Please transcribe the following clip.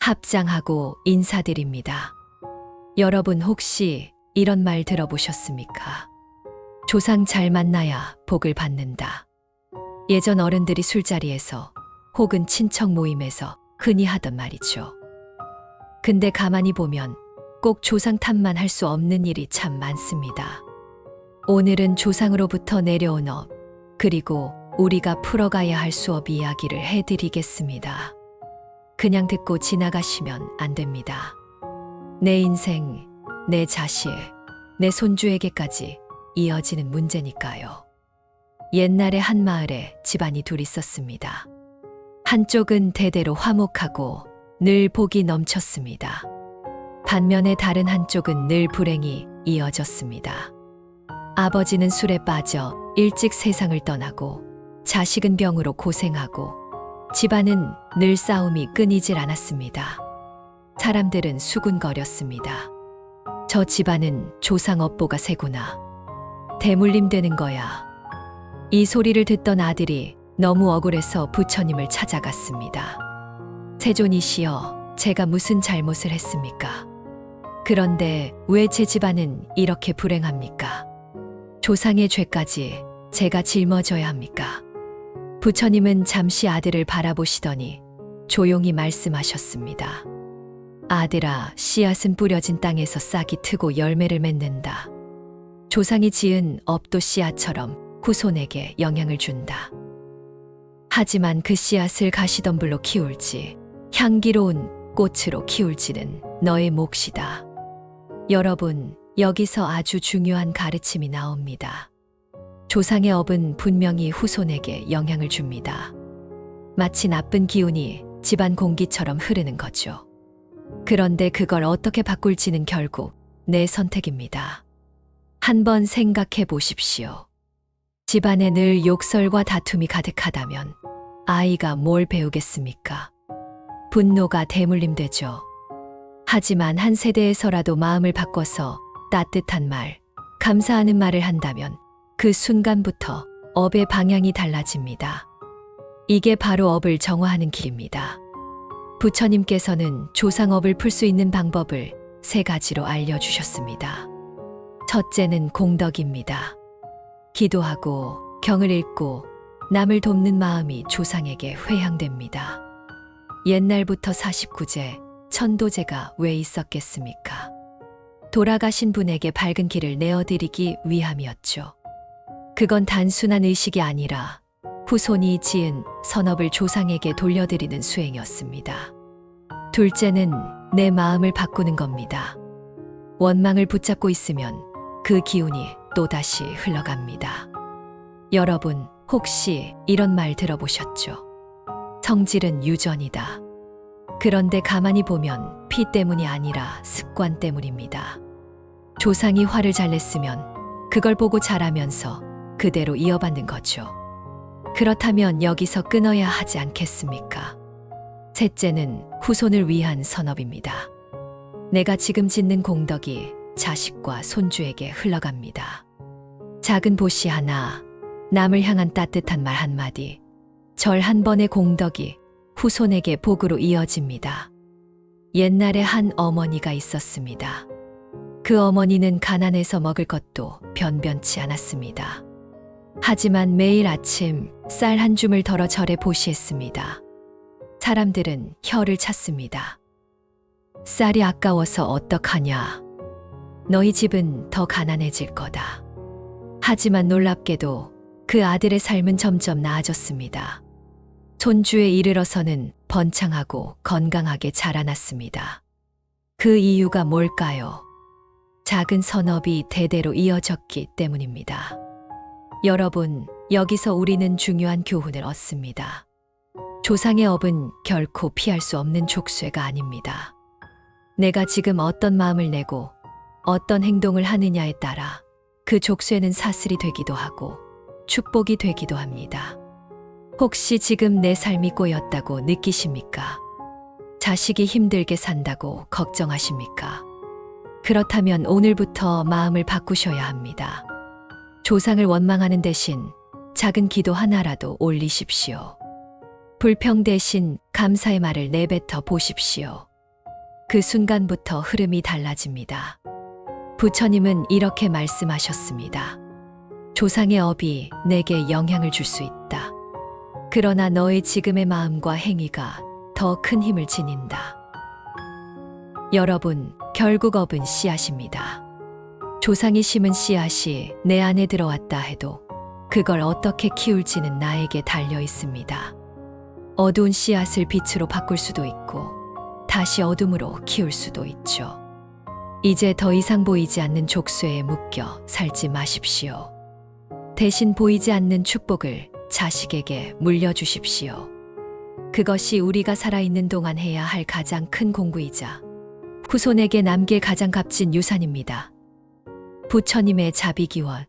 합장하고 인사드립니다. 여러분 혹시 이런 말 들어보셨습니까? 조상 잘 만나야 복을 받는다. 예전 어른들이 술자리에서 혹은 친척 모임에서 흔히 하던 말이죠. 근데 가만히 보면 꼭 조상 탓만 할 수 없는 일이 참 많습니다. 오늘은 조상으로부터 내려온 업, 그리고 우리가 풀어가야 할 수업 이야기를 해드리겠습니다. 그냥 듣고 지나가시면 안 됩니다. 내 인생, 내 자식, 내 손주에게까지 이어지는 문제니까요. 옛날에 한 마을에 집안이 둘 있었습니다. 한쪽은 대대로 화목하고 늘 복이 넘쳤습니다. 반면에 다른 한쪽은 늘 불행이 이어졌습니다. 아버지는 술에 빠져 일찍 세상을 떠나고 자식은 병으로 고생하고 집안은 늘 싸움이 끊이질 않았습니다. 사람들은 수군거렸습니다. 저 집안은 조상 업보가 세구나. 대물림 되는 거야. 이 소리를 듣던 아들이 너무 억울해서 부처님을 찾아갔습니다. 세존이시여, 제가 무슨 잘못을 했습니까? 그런데 왜 제 집안은 이렇게 불행합니까? 조상의 죄까지 제가 짊어져야 합니까? 부처님은 잠시 아들을 바라보시더니 조용히 말씀하셨습니다. 아들아, 씨앗은 뿌려진 땅에서 싹이 트고 열매를 맺는다. 조상이 지은 업도 씨앗처럼 후손에게 영향을 준다. 하지만 그 씨앗을 가시덤불로 키울지 향기로운 꽃으로 키울지는 너의 몫이다. 여러분, 여기서 아주 중요한 가르침이 나옵니다. 조상의 업은 분명히 후손에게 영향을 줍니다. 마치 나쁜 기운이 집안 공기처럼 흐르는 거죠. 그런데 그걸 어떻게 바꿀지는 결국 내 선택입니다. 한번 생각해 보십시오. 집안에 늘 욕설과 다툼이 가득하다면 아이가 뭘 배우겠습니까? 분노가 대물림되죠. 하지만 한 세대에서라도 마음을 바꿔서 따뜻한 말, 감사하는 말을 한다면 그 순간부터 업의 방향이 달라집니다. 이게 바로 업을 정화하는 길입니다. 부처님께서는 조상업을 풀 수 있는 방법을 세 가지로 알려주셨습니다. 첫째는 공덕입니다. 기도하고 경을 읽고 남을 돕는 마음이 조상에게 회향됩니다. 옛날부터 49제, 천도제가 왜 있었겠습니까? 돌아가신 분에게 밝은 길을 내어드리기 위함이었죠. 그건 단순한 의식이 아니라 후손이 지은 선업을 조상에게 돌려드리는 수행이었습니다. 둘째는 내 마음을 바꾸는 겁니다. 원망을 붙잡고 있으면 그 기운이 또다시 흘러갑니다. 여러분, 혹시 이런 말 들어보셨죠? 성질은 유전이다. 그런데 가만히 보면 피 때문이 아니라 습관 때문입니다. 조상이 화를 잘 냈으면 그걸 보고 자라면서 그대로 이어받는 거죠. 그렇다면 여기서 끊어야 하지 않겠습니까? 셋째는 후손을 위한 선업입니다. 내가 지금 짓는 공덕이 자식과 손주에게 흘러갑니다. 작은 보시 하나, 남을 향한 따뜻한 말 한마디, 절 한 번의 공덕이 후손에게 복으로 이어집니다. 옛날에 한 어머니가 있었습니다. 그 어머니는 가난해서 먹을 것도 변변치 않았습니다. 하지만 매일 아침 쌀 한 줌을 덜어 절에 보시했습니다. 사람들은 혀를 찼습니다. 쌀이 아까워서 어떡하냐. 너희 집은 더 가난해질 거다. 하지만 놀랍게도 그 아들의 삶은 점점 나아졌습니다. 손주에 이르러서는 번창하고 건강하게 자라났습니다. 그 이유가 뭘까요? 작은 선업이 대대로 이어졌기 때문입니다. 여러분, 여기서 우리는 중요한 교훈을 얻습니다. 조상의 업은 결코 피할 수 없는 족쇄가 아닙니다. 내가 지금 어떤 마음을 내고 어떤 행동을 하느냐에 따라 그 족쇄는 사슬이 되기도 하고 축복이 되기도 합니다. 혹시 지금 내 삶이 꼬였다고 느끼십니까? 자식이 힘들게 산다고 걱정하십니까? 그렇다면 오늘부터 마음을 바꾸셔야 합니다. 조상을 원망하는 대신 작은 기도 하나라도 올리십시오. 불평 대신 감사의 말을 내뱉어 보십시오. 그 순간부터 흐름이 달라집니다. 부처님은 이렇게 말씀하셨습니다. 조상의 업이 내게 영향을 줄 수 있다. 그러나 너의 지금의 마음과 행위가 더 큰 힘을 지닌다. 여러분, 결국 업은 씨앗입니다. 조상이 심은 씨앗이 내 안에 들어왔다 해도 그걸 어떻게 키울지는 나에게 달려 있습니다. 어두운 씨앗을 빛으로 바꿀 수도 있고 다시 어둠으로 키울 수도 있죠. 이제 더 이상 보이지 않는 족쇄에 묶여 살지 마십시오. 대신 보이지 않는 축복을 자식에게 물려주십시오. 그것이 우리가 살아있는 동안 해야 할 가장 큰 공부이자 후손에게 남길 가장 값진 유산입니다. 부처님의 자비기원